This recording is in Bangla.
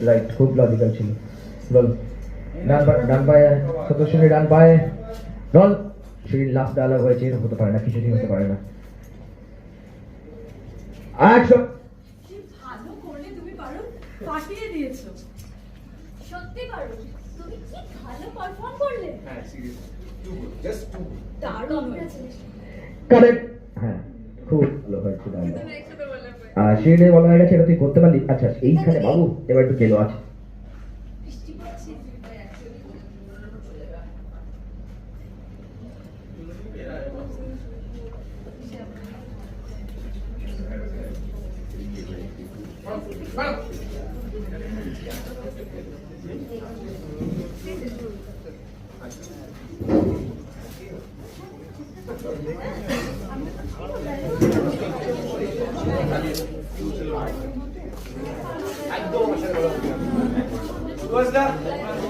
রাইট খুব লজিক্যাল ছিল। বল। ডান পা- ডান পায়ে সতস্বরী ডান পায়ে রল সেই লাস্ট ডায়লগ হয়েছে এরকম হতে পারে না কিছুতেই হতে পারে না। অ্যাকশন কি ভালো করলে তুমি পারো ফাটিয়ে দিয়েছ। সত্যি পারো তুমি কি ভালো পারফর্ম করলে? হ্যাঁ seriously too good just too good দারুণ হয়েছে। কারেক্ট হ্যাঁ খুব ভালো হয়েছে ডায়লগ আর শিরডে বলা হয়ে গেছে, এটা তুই করতে পারলি? আচ্ছা এইখানে বাবু, এবার একটু গেলো আছে বৃষ্টি পড়ছে Gözler.